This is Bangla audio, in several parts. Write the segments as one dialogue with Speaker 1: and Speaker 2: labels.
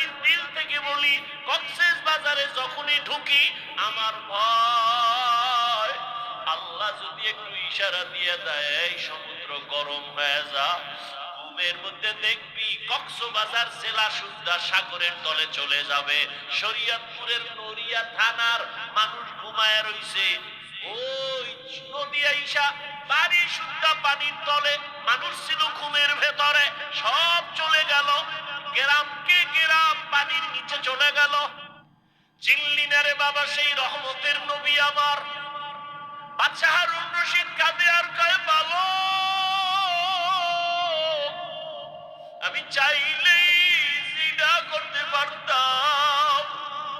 Speaker 1: আমি দিল থেকে বলি, কক্সেস বাজারে যখনই ঢুকি, আমার ভয়। আল্লাহ যদি একটু ইশারা দিয়ে দেয় সমুদ্র গরম হয়ে যা মধ্যে দেখবি কক্সবাজার জেলা সুদ্ধা সাগরের তলে চলে যাবে। শরীয়তপুরের নড়িয়া থানার মানুষ ঘুমায় রইছে। ওই নদিয়া ইসা বাড়ি সুদ্ধা পানির তলে মানুষ ছিল ঘুমের ভেতরে। সব চলে গেল। গ্রামকে গ্রাম পানির নিচে চলে গেল। চিল্লি না রে বাবা, সেই রহমতের নবী আমার। বাচ্চা রশিদ কাঁদে আর কয় ভালো আমি চাইলেই জিনা করতে পারতাম,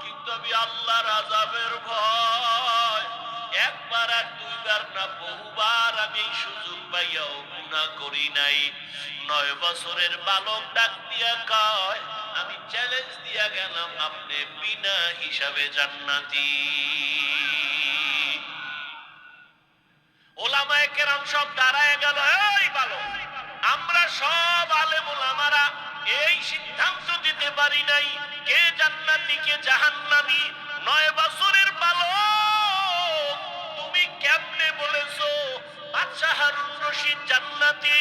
Speaker 1: কিন্তু আমি আল্লাহর আজাবের ভয়। একবার আর দুইবার না বহুবার আমি সুযোগ পাইয়াও গুণা করি নাই। নয় বছরের বালক ডাক দিয়া কয়, আমি চ্যালেঞ্জ দিয়া গেলাম আপনি বিনা হিসাবে জান্নাতি। ওলামায়ে কেরাম সব দাঁড়ায় গেল, এই বালক, আমরা সব আলেম ওলামারা এই সিদ্ধান্ত দিতে পারি নাই, কে জান্নাতি, কে জাহান্নামী। নয় বছরের বালক কেমনে বলেছ? বাদশাহ হারুন রশিদ জান্নাতি,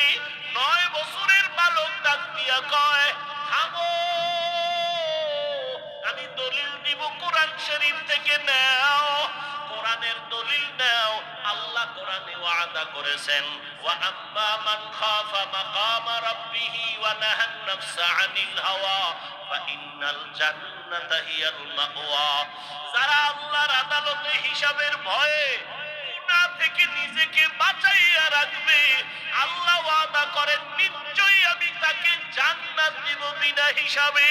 Speaker 1: নয় বছরের বালক ডাক দিয়া কয়, থামো। আমি দলিল দিব কোরআন শরীফ থেকে, নাও। কোরআনের দলিল নাও। আল্লাহ কোরআনে ওয়াদা করেছেন, ওয়া আম্মা মান খাফা মাকামা রাব্বিহি ওয়া নাহান নাফসা আনিল হাওয়া, ফা ইন্নাল জান্নাতা হিয়াল মাওয়া। যারা আল্লাহর আদালতে হিসাবের ভয়ে থেকে নিজেকে বাঁচাইয়া রাখবে। আল্লাহ ওয়াদা করেন, নিশ্চয়ই আমি তাকে জান্নাত দিব বিনা হিসাবে।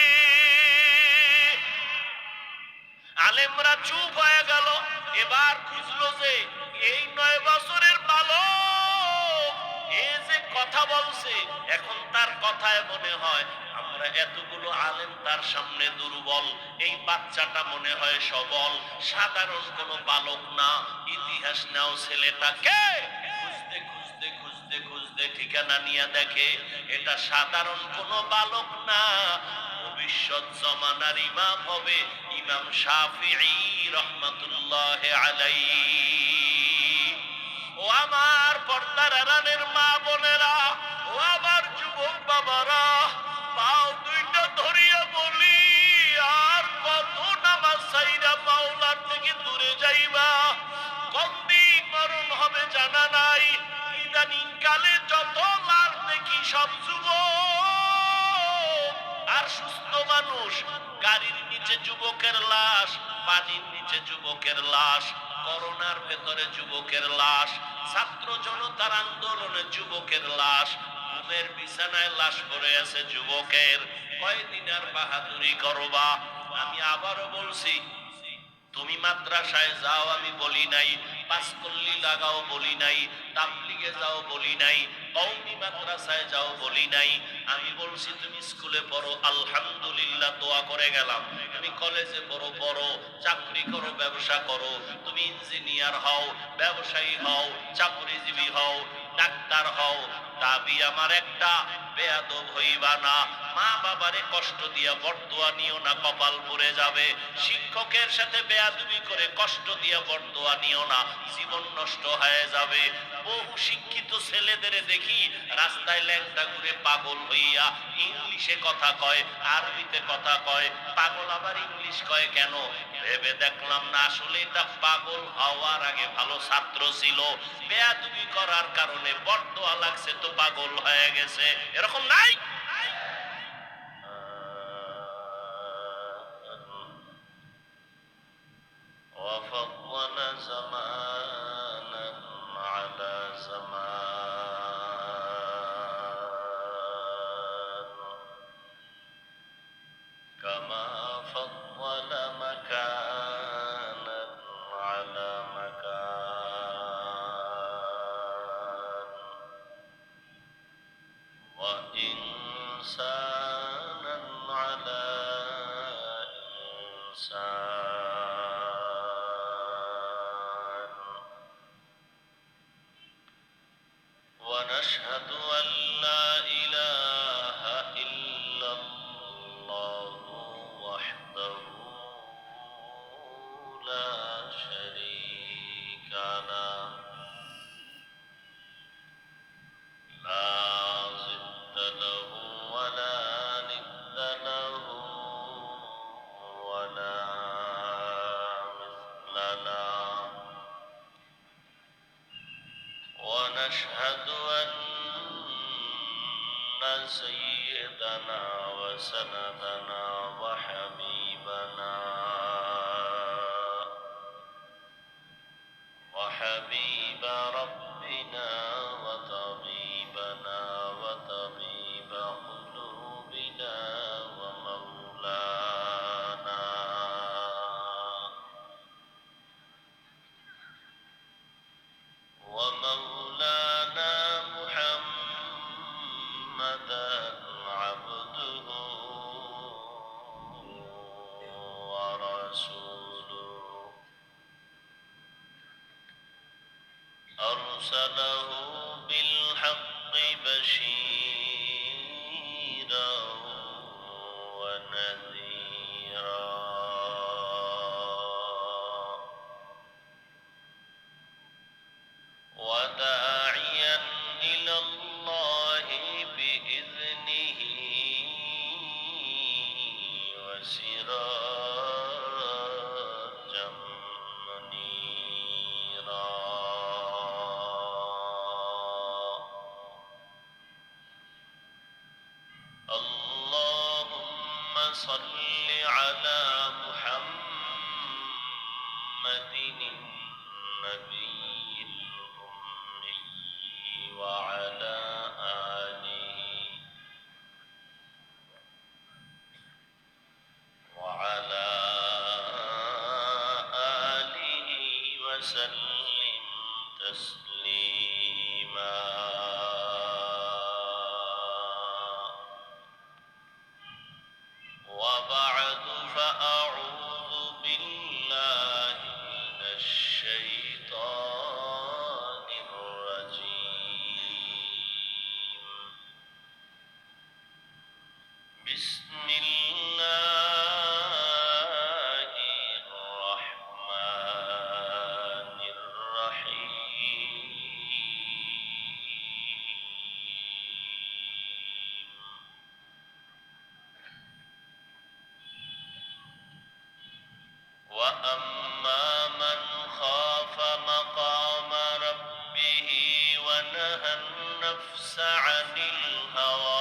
Speaker 1: আলেমরা চুপ হয়ে গেল, এবার খুঁজলো যে এই নয় বছরের বালক, এ যে কথা বলছে, এখন তার কথায় মনে হয়, আমরা এতগুলো আলেম তার সামনে দুর্বল, এই বাচ্চাটা মনে হয় সবল, সাধারণ কোনো বালক না। ইতিহাস নাও ছেলেটাকে খুঁজতে খুঁজতে খুঁজতে খুঁজতে ঠিকানা নিয়ে দেখে এটা সাধারণ বালক না। ভবিষ্যৎ জমানার ইমাম হবে ইমাম আলাই ও আমার পর্দার মা বোনেরা, ও আমার যুবক বাবারা, পাও কালে যত লাশ দেখি সব যুবক। আর সুস্থ মানুষ, গাড়ির নিচে যুবকের লাশ, পানির নিচে যুবকের লাশ, করোনার ভেতরে যুবকের লাশ, ছাত্র জনতার আন্দোলনে যুবকের লাশ, ঘুমের বিছানায় লাশ পড়ে আছে যুবকের। কয়দিন আর বাহাদুরি করবা? আমি আবারও বলছি, তুমি মাদ্রাসায় যাও, আমি বলি নাই পাঁচকল্লি লাগাও বলি নাই তাবলিগে যাও বলি নাই কৌমি মাদ্রাসায় যাও বলি নাই। আমি বলছি, তুমি স্কুলে পড়ো, আলহামদুলিল্লাহ, দোয়া করে গেলাম। তুমি কলেজে পড়ো পড়ো, চাকরি করো, ব্যবসা করো। তুমি ইঞ্জিনিয়ার হও, ব্যবসায়ী হও, চাকরিজীবী হও, ডাক্তার হও দাবি আমার একটা, বেয়াদব হইবা না। মা বাবারে কষ্ট দিয়া বর্দোয়া নিও না, কপাল পড়ে যাবে। শিক্ষকের সাথে বেয়াদবি করে কষ্ট দিয়া বর্দোয়া নিও না, জীবন নষ্ট হয়ে যাবে। বহু শিক্ষিত ছেলেদের দেখি রাস্তায় ল্যাংটা ঘুরে পাগল হইয়া ইংলিশে কথা কয়, আরবিতে কথা কয়। পাগল আবার ইংলিশ কয় কেন? ভেবে দেখলাম না আসলে এটা পাগল হওয়ার আগে ভালো ছাত্র ছিল বেয়াদবি করার কারণে বর্দোয়া লাগছে তো পাগল হয়ে গেছে এরকম নাই وفضل زمانا ونشهد أن لا إله ونشهد أن سيدنا وسندنا أرسله بالحق بشيرا عن الهوى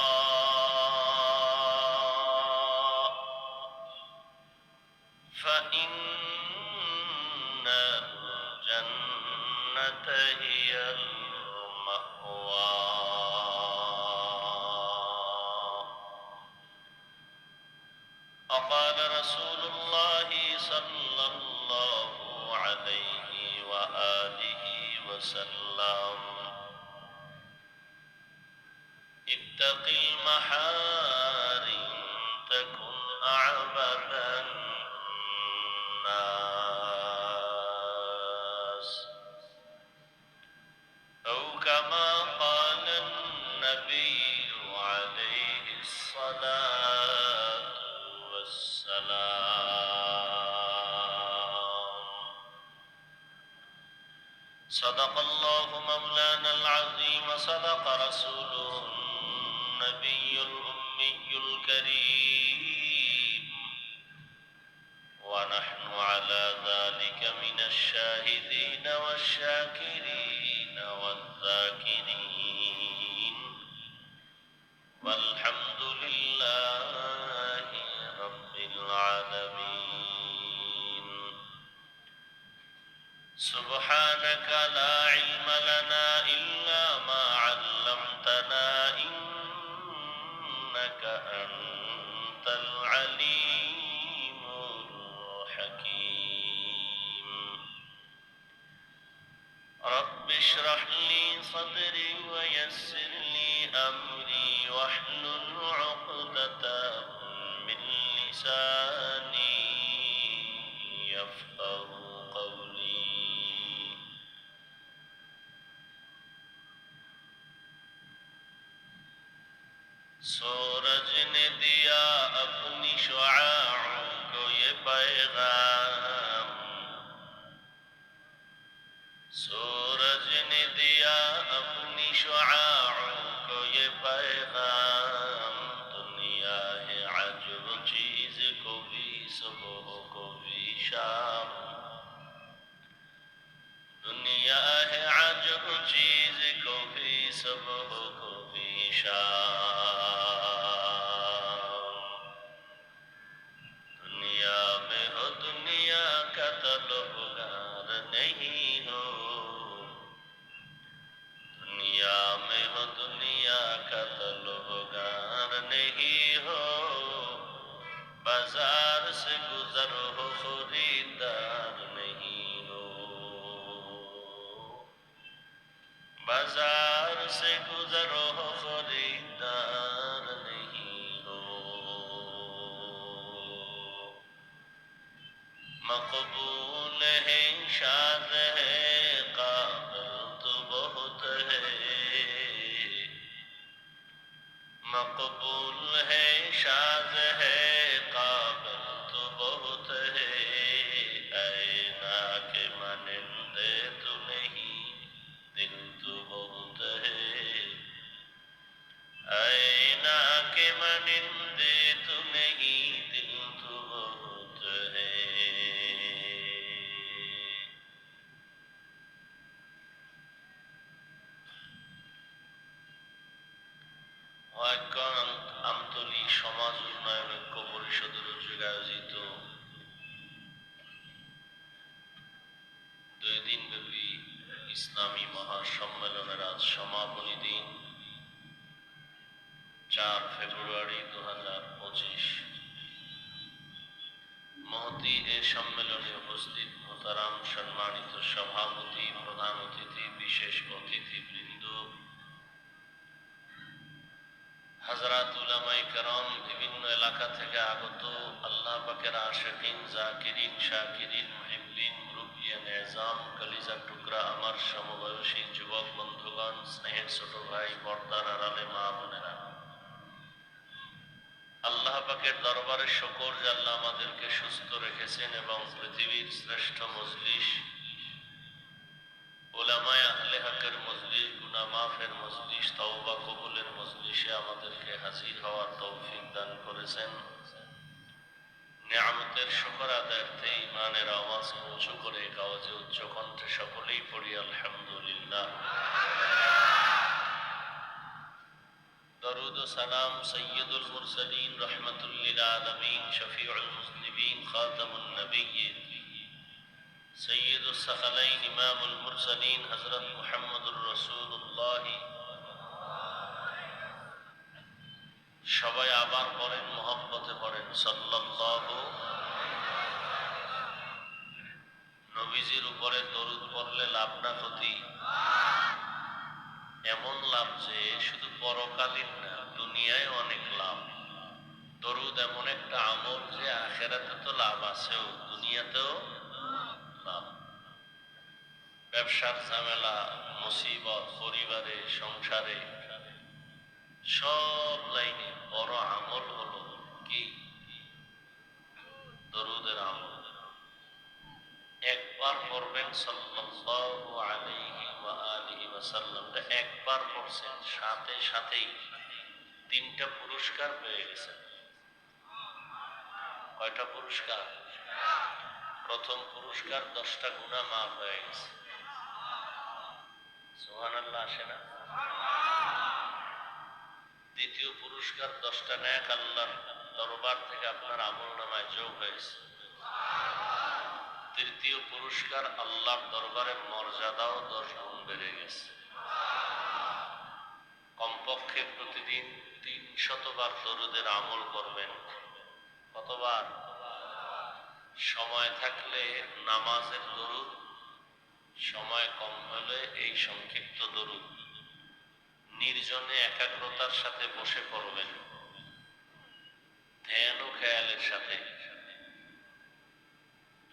Speaker 1: اتق المحال النبي الأمي الكريم. ونحن على ذلك من الشاهدين والشاكرين والذاكرين. والحمد لله رب العالمين. سبحانك لا علم لنا إلا إنك أنت سورج نے دیا اپنی شعاعوں کو یہ پیغام۔ سورج نے دیا اپنی شعاعوں کو یہ پیغام۔ دنیا ہے عجب چیز کو بھی صبح کو بھی شام۔ دنیا ہے عجب چیز کو بھی صبح کو بھی شام۔ مقبول ہے شاد ہے قابل تو بہت ہے۔ مقبول ہے شاد ہے قابل تو بہت ہے۔ اے نا کے مانندے تو نہیں دل تو بہت ہے۔ اے نا کے مانندے تو نہیں চার ফেব্রুয়ারি দু হাজার পঁচিশ। মহতি এ সম্মেলনে উপস্থিত মোতারাম সম্মানিত সভাপতি, প্রধান অতিথি, বিশেষ অতিথিবৃন্দ হাজরাত উলামাই কারম, বিভিন্ন এলাকা থেকে আগত আল্লাহ পাকের আশেকিন, জাকিরিন, শাকিরিন, মহিবিন মুরুবিয়ান এজাম, কলিজা টুকরা, আমার সমবয়সী যুবক বন্ধুগণ, স্নেহের ছোট ভাই পর্দার আড়ালে মা বোনেরা। পাকের দরবারে শকর আল্লাহ আমাদেরকে সুস্থ রেখেছেন এবং পৃথিবীর শ্রেষ্ঠ মজলিস, ওলামায় আহলে হকের মজলিস গুনা মাফের মজলিস, তওবা কবুলের মজলিসে আমাদেরকে হাজির হওয়ার তৌফিক দান করেছেন। নিয়ামতের শকর আদায়ার্থে ইমানের আওয়াজ উঁচু করে কাওয়াজে উচ্চ কণ্ঠে সকলেই পড়ি, আলহামদুলিল্লাহ। درود و سلام سید المرسلین رحمت للعالمین شفیع المذنبین خاتم النبیین سید الثقلین امام المرسلین حضرت محمد الرسول الله সবাই আবার বলেন মোহাম্মতে পড়েন সাল্লাল্লাহু নবীজির উপরে দরুদ পড়লে লাভ না ক্ষতি এমন লাভ যে শুধু পরকালীন না দুনিয়ায় অনেক লাভ। দরুদ এমন একটা আমল যে আখেরাতে তো লাভ আছেও, দুনিয়াতেও লাভ। ব্যবসার ঝামেলা, মুসিবত, পরিবারে, সংসারে, সব লাইনে বড় আমল হলো কি? দরুদের আমল। একবার পড়বেন সাল্লাল্লাহু আলাইহি ওয়া আলিহি ওয়াসাল্লাম, একবার পড়ছেন, সাথে সাথেই তিনটা পুরস্কার পেয়ে গেছেন কয়টা পুরস্কার? প্রথম পুরস্কার দশটা গুণা মাফ হয়ে গেছে। সুবহানাল্লাহ, আসে না? দ্বিতীয় পুরস্কার দশটা ন্যাক আল্লাহর দরবার থেকে আপনার আমল নামায় যোগ হয়েছে। তৃতীয় পুরস্কার আল্লাহর দরবারে মর্যাদাও দশ গুণ বেড়ে গেছে। কমপক্ষে প্রতিদিন তিন শতবার দরুদের আমল করবেন। কতবার? সময় থাকলে নামাজের দরুদ, সময় কম হলে এই সংক্ষিপ্ত দরুদ। নির্জনে একাগ্রতার সাথে বসে পড়বেন। ধ্যান ও খেয়ালের সাথে।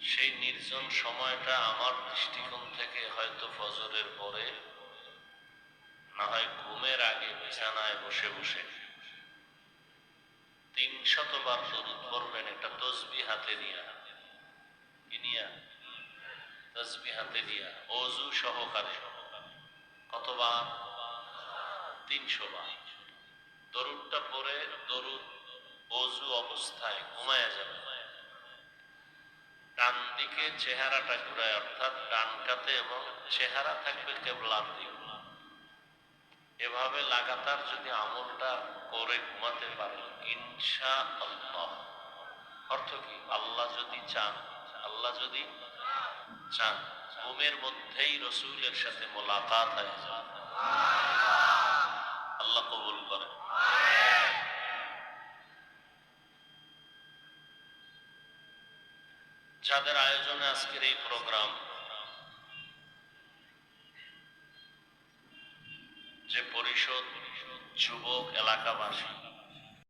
Speaker 1: সেই নির্জন সময়টা আমার দৃষ্টিকোণ থেকে হয়তো ফজরের পরে না হয় ঘুমের আগে বিছানায় বসে বসে। তিন শতবার দরুদ পড়বেন একটা তসবি হাতে নিয়া। কি নিয়া? তসবি হাতে নিয়া। অজু সহকারে। কতবার? তিনশো বার দরুদটা পরে দরুদ অজু অবস্থায় ঘুমায়া যাবে। ডান দিকে চেহারাটা ঘুরায়, অর্থাৎ ডান কাতে এবং চেহারা থাকবে কেবলার দিক। এভাবে লাগাতার যদি আমলটা করে ঘুমাতে পারে ইনশা আল্লাহ অর্থ কি? আল্লাহ যদি চান, আল্লাহ যদি চান, ঘুমের মধ্যেই রসুলের সাথে মোলাকাত হয়ে যায় আল্লাহ কবুল করে যাদের আয়োজনে আজকের এই প্রোগ্রাম যে পরিষদ যুবক এলাকাবাসী।